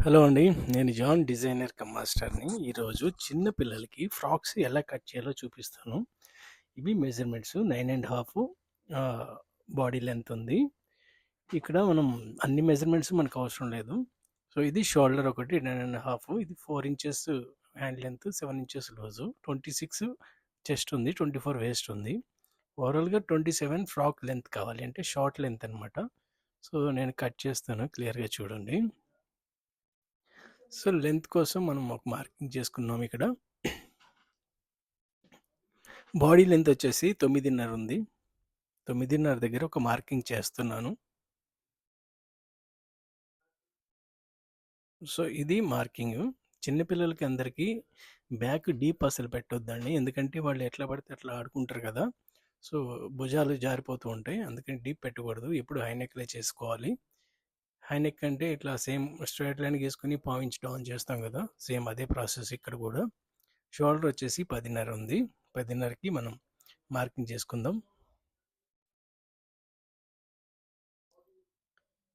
Hello అండి. నేను John designer come మాస్టర్‌ని. ఈరోజు చిన్న పిల్లలకి ఫ్రాక్స్ ఎలా కట్ చేయాలో చూపిస్తాను. ఇవి measurements nine and half body length ఉంది. ఇక్కడ మనం అన్ని మెజర్‌మెంట్స్ మనకు అవసరం లేదు. సో, ఇది షోల్డర్ ఒకటి నైన్ అండ్ హాఫ్ ఇది four inches hand length, seven inches loose, 26 chest ఉంది, 24 వేస్ట్ ఉంది. ఓవరాల్‌గా 27 ఫ్రాక్ లెంత్ కావాలి. అంటే షార్ట్ లెంత్ అనమాట. సో, నేను కట్ చేస్తాను క్లియర్‌గా చూడండి. సో, లెంత్ కోసం మనం ఒక మార్కింగ్ చేసుకున్నాం ఇక్కడ. బాడీ లెంత్ వచ్చేసి 9.5 ఉంది. 9.5 దగ్గర ఒక మార్కింగ్ చేస్తున్నాను. సో, ఇది మార్కింగు. చిన్నపిల్లలకి అందరికీ బ్యాక్ డీప్ అసలు పెట్టొద్దండి. ఎందుకంటే వాళ్ళు ఎట్లా పడితే అట్లా ఆడుకుంటారు కదా! సో, భుజాలు జారిపోతూ ఉంటాయి. అందుకని డీప్ పెట్టకూడదు. ఎప్పుడు హైనెక్లే చేసుకోవాలి. హై నెక్ అంటే ఇట్లా సేమ్ స్ట్రెయిట్ లైన్ గీసుకుని పావు డౌన్ చేస్తాం కదా! సేమ్ అదే ప్రాసెస్ ఇక్కడ కూడా. షోల్డర్ వచ్చేసి 10.5 ఉంది. 10.5కి మనం మార్కింగ్ చేసుకుందాం.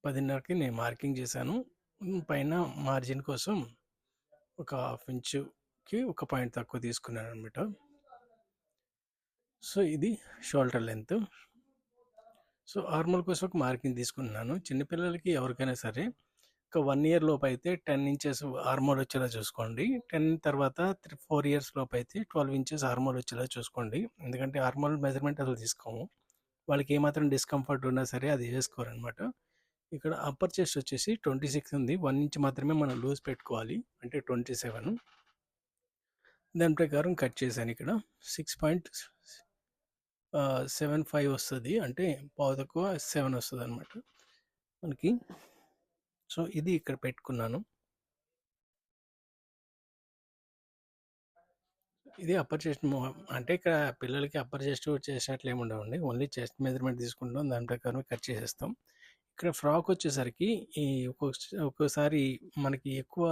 10.5కి నేను మార్కింగ్ చేశాను. పైన మార్జిన్ కోసం ఒక హాఫ్ ఇంచుకి ఒక పాయింట్ తక్కువ తీసుకున్నాను అనమాట సో, ఇది షోల్డర్ లెంత్. సో, ఆర్మల్ కోసం ఒక మార్కింగ్ తీసుకుంటున్నాను. చిన్నపిల్లలకి ఎవరికైనా సరే ఒక వన్ ఇయర్ లోపై టెన్ ఇంచెస్ ఆర్మోల్ వచ్చేలా చూసుకోండి. 10 తర్వాత త్రీ ఫోర్ ఇయర్స్ లోపై ట్వెల్వ్ ఇంచెస్ ఆర్మోల్ వచ్చేలా చూసుకోండి. ఎందుకంటే ఆర్మోల్ మెజర్‌మెంట్ అసలు తీసుకోము. వాళ్ళకి ఏమాత్రం డిస్కంఫర్ట్ ఉన్నా సరే అది వేసుకోరనమాట. ఇక్కడ అప్పర్ చెస్ట్ వచ్చేసి 26 ఉంది. వన్ ఇంచ్ మాత్రమే మనం లూజ్ పెట్టుకోవాలి. అంటే 27 దాని ప్రకారం కట్ చేశాను ఇక్కడ. సిక్స్ పాయింట్ సెవెన్ ఫైవ్ వస్తుంది అంటే పావు తక్కువ సెవెన్ వస్తుంది అనమాట మనకి. సో, ఇది ఇక్కడ పెట్టుకున్నాను. ఇది అప్పర్ చెస్ట్ అంటే ఇక్కడ పిల్లలకి అప్పర్ చెస్ట్, చేసినట్లు ఏమి ఉండవండి. ఓన్లీ చెస్ట్ మెజర్‌మెంట్ తీసుకుంటాం. దాని ప్రకారం కట్ చేసేస్తాం. ఇక్కడ ఫ్రాక్ వచ్చేసరికి ఈ ఒక్కొక్క ఒక్కోసారి మనకి ఎక్కువ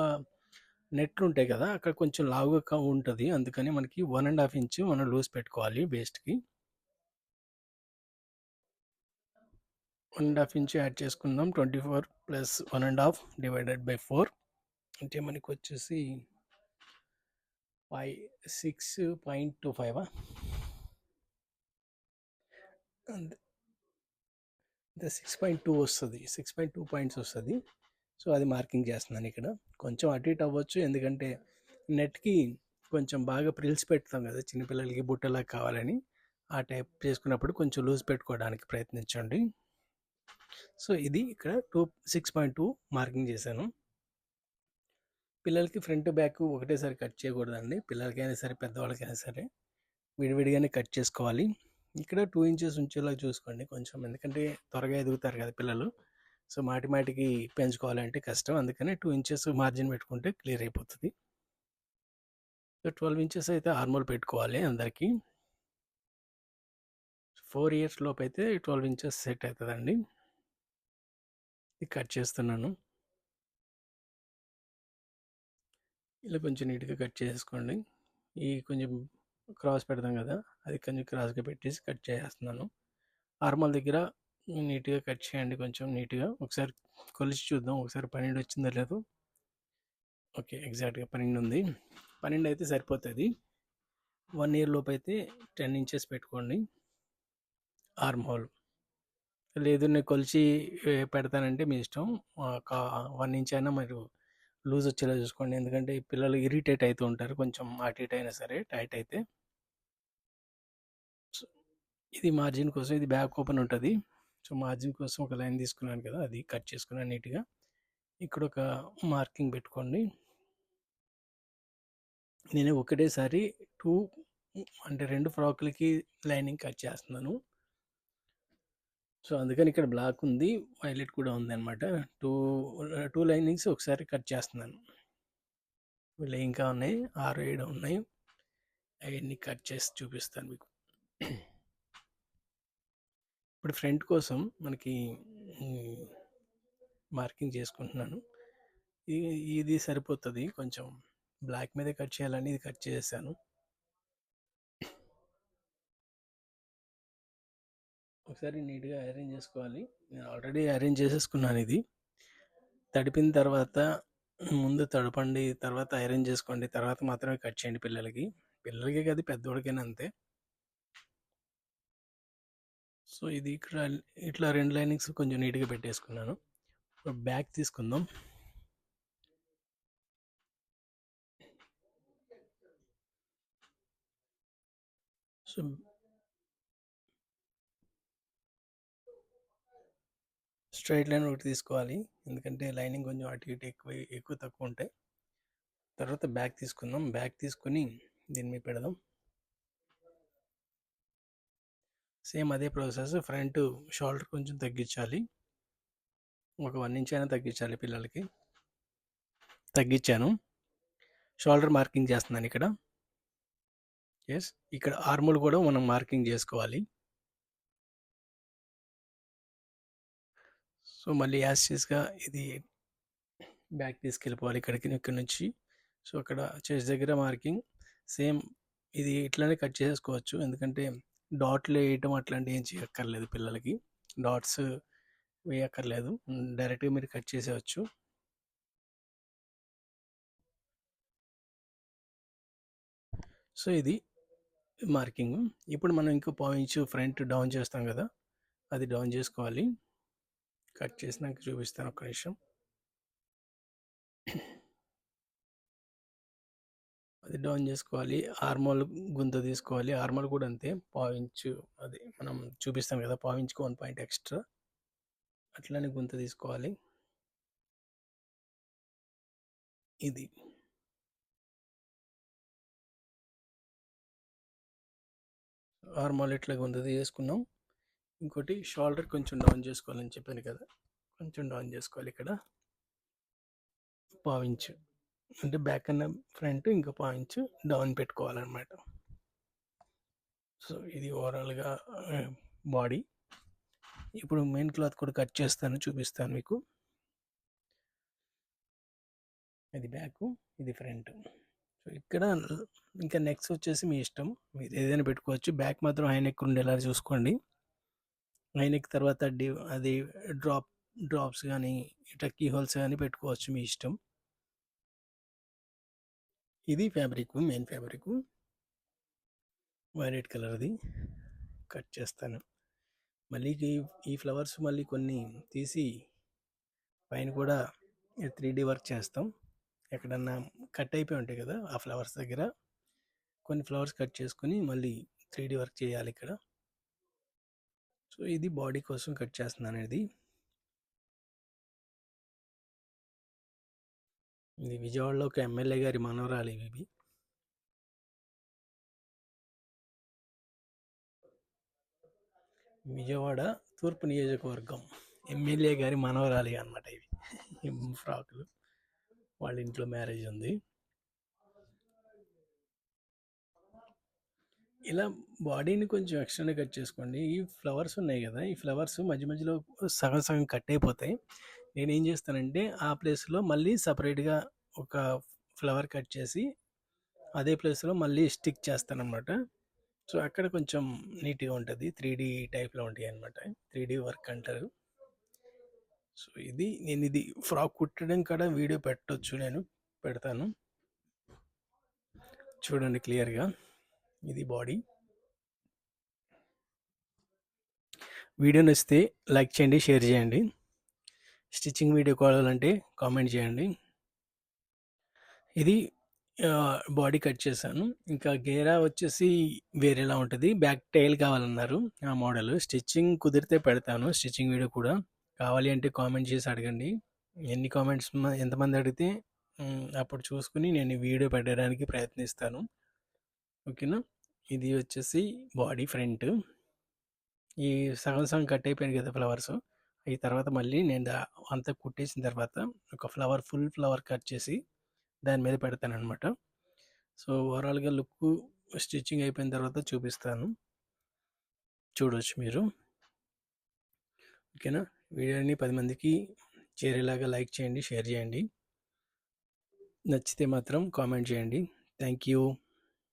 నెట్లు ఉంటాయి కదా! అక్కడ కొంచెం లావుగా ఉంటుంది అందుకని మనకి వన్ అండ్ హాఫ్ ఇంచ్ మనం లూజ్ పెట్టుకోవాలి one and half inch add చేసుకుందాం. 24 plus one and half divided by four అంటే మనకొచ్చేసి 5 6.25 అంతే. అంతే 6.2 వస్తది. 6.2 పాయింట్స్ వస్తుంది సో, అది మార్కింగ్ చేస్తున్నాను ఇక్కడ. కొంచెం అటు ఇటు అవ్వచ్చు. ఎందుకంటే నెట్‌కి కొంచెం బాగా ప్రిల్స్ పెడతాం కదా! చిన్నపిల్లలకి బుట్టలాగా కావాలని. ఆ టైప్ చేసుకున్నప్పుడు కొంచెం లూజ్ పెట్టుకోవడానికి ప్రయత్నించండి. సో, ఇది ఇక్కడ టూ 6.2 మార్కింగ్ చేశాను. పిల్లలకి ఫ్రంట్, బ్యాక్ ఒకటేసారి కట్ చేయకూడదండి. పిల్లలకైనా సరే, పెద్దవాళ్ళకైనా సరే విడివిడిగానే కట్ చేసుకోవాలి. ఇక్కడ టూ ఇంచెస్ ఉంచేలా చూసుకోండి కొంచెం. ఎందుకంటే త్వరగా ఎదుగుతారు కదా పిల్లలు. సో, మాటి మాటికి పెంచుకోవాలంటే కష్టం. అందుకని టూ ఇంచెస్ మార్జిన్ పెట్టుకుంటే క్లియర్ అయిపోతుంది సో, 12 ఇంచెస్ అయితే హార్మోల్ పెట్టుకోవాలి అందరికీ ఫోర్ ఇయర్స్ లోపు అయితే ట్వెల్వ్ ఇంచెస్ సెట్ అవుతుందండి ఇది కట్ చేస్తున్నాను. ఇలా కొంచెం నీట్‌గా కట్ చేసేసుకోండి. ఈ కొంచెం క్రాస్ పెడతాం కదా! అది కొంచెం క్రాస్‌గా పెట్టేసి కట్ చేసేస్తున్నాను. ఆర్మల్ దగ్గర నీట్‌గా కట్ చేయండి కొంచెం నీట్‌గా. ఒకసారి కొలిచి చూద్దాం. ఒకసారి 12 వచ్చిందో లేదు ఓకే. ఎగ్జాక్ట్‌గా 12 ఉంది. 12 అయితే సరిపోతుంది వన్ ఇయర్ లోపై టెన్ ఇంచెస్ పెట్టుకోండి. Arm whole. లేదు నేను కొలిచి పెడతానంటే మీ ఇష్టం. ఒక వన్ ఇంచ్ అయినా మీరు లూజ్ వచ్చేలా చూసుకోండి. ఎందుకంటే పిల్లలు ఇరిటేట్ అవుతూ ఉంటారు. కొంచెం అటు ఇటు అయినా సరే టైట్ అయితే. సో, ఇది మార్జిన్ కోసం ఇది బ్యాక్ ఓపెన్ ఉంటుంది సో, మార్జిన్ కోసం ఒక లైన్ తీసుకున్నాను కదా! అది కట్ చేసుకున్నాను నీట్‌గా. ఇక్కడ ఒక మార్కింగ్ పెట్టుకోండి. నేను ఒకటేసారి టూ అంటే రెండు ఫ్రాకులకి లైనింగ్ కట్ చేస్తున్నాను. సో, అందుకని ఇక్కడ బ్లాక్ ఉంది. వైలెట్ కూడా ఉంది అనమాట టూ టూ లైనింగ్స్ ఒకసారి కట్ చేస్తున్నాను. వీళ్ళు ఇంకా ఉన్నాయి. 6, 7 ఉన్నాయి. అవన్నీ కట్ చేసి చూపిస్తాను మీకు. ఇప్పుడు ఫ్రంట్ కోసం మనకి మార్కింగ్ చేసుకుంటున్నాను. ఇది సరిపోతుంది కొంచెం బ్లాక్ మీదే కట్ చేయాలని ఇది కట్ చేశాను ఒకసారి నీట్‌గా అరేంజ్ చేసుకోవాలి. నేను ఆల్రెడీ అరేంజ్ చేసేసుకున్నాను ఇది. తడిపిన తర్వాత ముందు తడపండి. తర్వాత ఐరన్ చేసుకోండి. తర్వాత మాత్రమే కట్ చేయండి పిల్లలకి. పిల్లలకే కాదు పెద్దోడికైనా అంతే. సో, ఇది ఇక్కడ ఇట్లా రెండు లైనింగ్స్ కొంచెం నీట్‌గా పెట్టేసుకున్నాను. ఇప్పుడు బ్యాక్ తీసుకుందాం. సో స్ట్రెయిట్ లైన్ ఒకటి తీసుకోవాలి. ఎందుకంటే లైనింగ్ కొంచెం అటు ఇటు ఎక్కువ ఎక్కువ తక్కువ ఉంటాయి. తర్వాత బ్యాక్ తీసుకుందాం. బ్యాక్ తీసుకొని దీని మీద పెడదాం. సేమ్ అదే ప్రాసెస్ ఫ్రంట్ షోల్డర్ కొంచెం తగ్గించాలి. ఒక వన్ ఇంచ్ అయినా తగ్గించాలి పిల్లలకి. తగ్గించాను. షోల్డర్ మార్కింగ్ చేస్తున్నాను ఇక్కడ. ఎస్ ఇక్కడ ఆర్ములు కూడా మనం మార్కింగ్ చేసుకోవాలి. సో, మళ్ళీ యాజ్ ఇది బ్యాక్ తీసుకెళ్ళిపోవాలి ఇక్కడికి ఇక్కడ నుంచి. సో, అక్కడ చెస్ట్ దగ్గర మార్కింగ్ సేమ్ ఇది ఇట్లానే కట్ చేసేసుకోవచ్చు. ఎందుకంటే డాట్లు వేయటం అట్లాంటివి ఏం చేయక్కర్లేదు పిల్లలకి. డాట్స్ వేయక్కర్లేదు. డైరెక్ట్‌గా మీరు కట్ చేసేవచ్చు సో, ఇది మార్కింగ్. ఇప్పుడు మనం ఇంకో పావు ఇంచు ఫ్రంట్ డౌన్ చేస్తాం కదా! అది డౌన్ చేసుకోవాలి. కట్ చేసినాక చూపిస్తాను ఒక్క నిమిషం. అది డౌన్ చేసుకోవాలి. ఆర్మోల్ గుంత తీసుకోవాలి. ఆర్మోల్ కూడా అంతే పావించు అది మనం చూపిస్తాం కదా! పావించుకు వన్ పాయింట్ ఎక్స్‌ట్రా. అట్లానే గుంత తీసుకోవాలి. ఇది. ఆర్మోల్ ఇట్లా గుంత తీసుకున్నాం. ఇంకోటి షోల్డర్ కొంచెం డౌన్ చేసుకోవాలని చెప్పాను కదా! కొంచెం డౌన్ చేసుకోవాలి ఇక్కడ. పావించు. అంటే బ్యాక్ అన్న ఫ్రంట్ ఇంకా పావించు డౌన్ పెట్టుకోవాలన్నమాట సో, ఇది ఓవరాల్‌గా బాడీ. ఇప్పుడు మెయిన్ క్లాత్ కూడా కట్ చేస్తాను. చూపిస్తాను మీకు. ఇది బ్యాకు. ఇది ఫ్రంట్. సో, ఇక్కడ ఇంకా నెక్స్ట్ వచ్చేసి మీ ఇష్టం. మీరు ఏదైనా పెట్టుకోవచ్చు. బ్యాక్ మాత్రం హై నెక్ ఉండేలా చూసుకోండి. హై తర్వాత డి అది డ్రాప్ డ్రాప్స్ కానీ ఇట్లా కీ హోల్స్ కానీ పెట్టుకోవచ్చు మీ ఇష్టం. ఇది ఫ్యాబ్రిక్ మెయిన్ ఫ్యాబ్రిక్ వైలెట్ కలర్‌ది. కట్ చేస్తాను. మళ్ళీ ఈ ఈ ఫ్లవర్స్ మళ్ళీ కొన్ని తీసి పైన కూడా త్రీ డీ వర్క్ చేస్తాం. ఎక్కడన్నా కట్ అయిపోయి ఉంటాయి కదా! ఆ ఫ్లవర్స్ దగ్గర కొన్ని ఫ్లవర్స్ కట్ చేసుకొని మళ్ళీ త్రీ డీ వర్క్ చేయాలి ఇక్కడ. సో, ఇది బాడీ కోసం కట్ చేస్తున్నాను ఇది. ఇది విజయవాడలో ఒక ఎమ్మెల్యే గారి మనవరాలు ఇవి. విజయవాడ తూర్పు నియోజకవర్గం ఎమ్మెల్యే గారి మనవరాలి అన్నమాట ఇవి. ఈ ఫ్రాకులు. వాళ్ళ ఇంట్లో మ్యారేజ్ ఉంది. ఇలా బాడీని కొంచెం ఎక్స్‌ట్రానే కట్ చేసుకోండి. ఈ ఫ్లవర్స్ ఉన్నాయి కదా! ఈ ఫ్లవర్స్ మధ్య మధ్యలో సగం సగం కట్ అయిపోతాయి. నేనేం చేస్తానంటే ఆ ప్లేస్‌లో మళ్ళీ సపరేట్గా ఒక ఫ్లవర్ కట్ చేసి అదే ప్లేస్‌లో మళ్ళీ స్టిక్ చేస్తానమాట సో, అక్కడ కొంచెం నీట్‌గా ఉంటుంది త్రీ డీ టైప్‌లో ఉంటాయి అనమాట త్రీ డీ వర్క్ అంటారు. సో, ఇది నేను ఇది ఫ్రాక్ కుట్టడం కూడా వీడియో పెట్టొచ్చు నేను. పెడతాను. చూడండి క్లియర్‌గా. ఇది బాడీ. వీడియో నచ్చితే లైక్ చేయండి, షేర్ చేయండి. స్టిచ్చింగ్ వీడియో కావాలంటే కామెంట్ చేయండి. ఇది బాడీ కట్ చేశాను. ఇంకా గేరా వచ్చేసి వేరేలా ఉంటుంది బ్యాక్ టైల్ కావాలన్నారు ఆ మోడల్. స్టిచ్చింగ్ కుదిరితే పెడతాను. స్టిచ్చింగ్ వీడియో కూడా. కావాలి అంటే కామెంట్ చేసి అడగండి. ఎన్ని కామెంట్స్ ఎంతమంది అడిగితే అప్పుడు చూసుకొని నేను వీడియో పెట్టడానికి ప్రయత్నిస్తాను. ఓకేనా? ఇది వచ్చేసి బాడీ ఫ్రంట్. ఈ సగం సగం కట్ అయిపోయాను కదా ఫ్లవర్స్. ఈ తర్వాత మళ్ళీ నేను అంతా కుట్టేసిన తర్వాత ఒక ఫ్లవర్ ఫుల్ ఫ్లవర్ కట్ చేసి దాని మీద పెడతాననమాట. సో, ఓవరాల్‌గా లుక్ స్టిచ్చింగ్ అయిపోయిన తర్వాత చూపిస్తాను. చూడవచ్చు మీరు. ఓకేనా? వీడియోని పది మందికి చేరేలాగా లైక్ చేయండి, షేర్ చేయండి. నచ్చితే మాత్రం కామెంట్ చేయండి. Thank you.